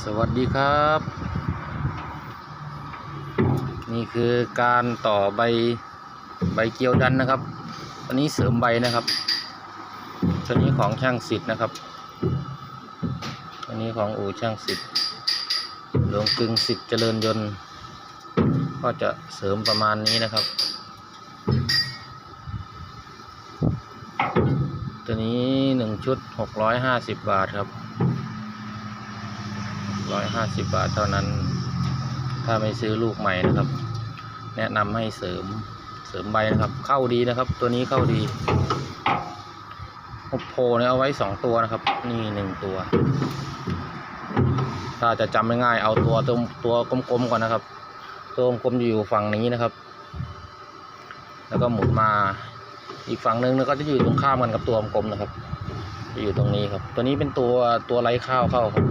สวัสดีครับ นี่คือการต่อใบใบเกียวดันนะครับตัวนี้เสริมใบนะครับตัวนี้ของช่างสิทธิ์นะครับตัวนี้ของอู่ช่างสิทธิ์หลวงกึงสิทธิ์เจริญยนต์ ก็จะเสริมประมาณนี้นะครับ ตัวนี้หนึ่งชุดหกร้อยห้าสิบบาทครับ ร้อยห้าสิบบาทเท่านั้น ถ้าไม่ซื้อลูกใหม่นะครับ แนะนำให้เสริมเสริมใบนะครับ เข้าดีนะครับ ตัวนี้เข้าดีโอโพเนี่ยเอาไว้สองตัวนะครับ นี่หนึ่งตัว ถ้าจะจำง่ายๆเอาตัวตัวตัวกลมๆก่อนนะครับ ตัวกลมอยู่ฝั่งนี้นะครับ แล้วก็หมุนมาอีกฝั่งหนึ่งก็จะอยู่ตรงข้ามกันกับตัวกลมนะครับ จะอยู่ตรงนี้ครับ ตัวนี้เป็นตัวตัวไร้ข้าวเข้าครับ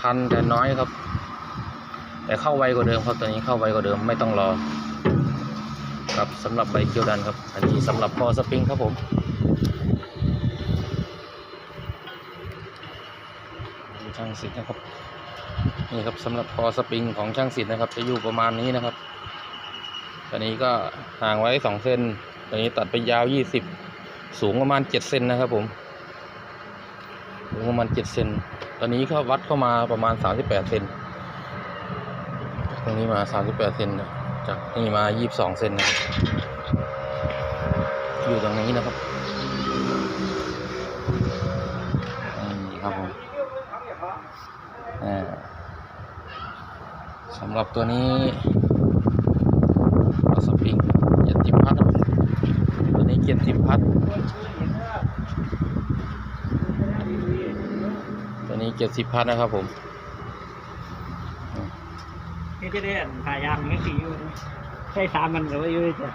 พันแต่น้อยครับ แต่เข้าไวกว่าเดิมครับตัวนี้เข้าไวกว่าเดิมไม่ต้องรอ ครับสำหรับใบเกียวดันครับ อันนี้สำหรับคอสปริงครับผมช่างสิทธ์นะครับนี่ครับสำหรับคอสปริงของช่างสิทธ์นะครับ จะอยู่ประมาณนี้นะครับตัวนี้ก็ห่างไว้สองเส้นตัวนี้ตัดไปยาวยี่สิบสูงประมาณเจ็ดเซนนะครับผม สูงประมาณเจ็ดเซนตอนนี้ก็วัดเข้ามาประมาณ38เซนตรงนี้มา38เซนจากนี่มา22เซนนะครับอยู่ตรงนี้นะครับนี่ครับผมอ่าสำหรับตัวนี้สปริงเจ็ดสิบพัดตัวนี้เจ็ดสิบพัด ตัวนี้ เจ็ดสิบพันนะครับผมนี่จะได้อ่านขายางนี่สีอยู่ใช่สามมันหรือว่าอยู่จ้ะ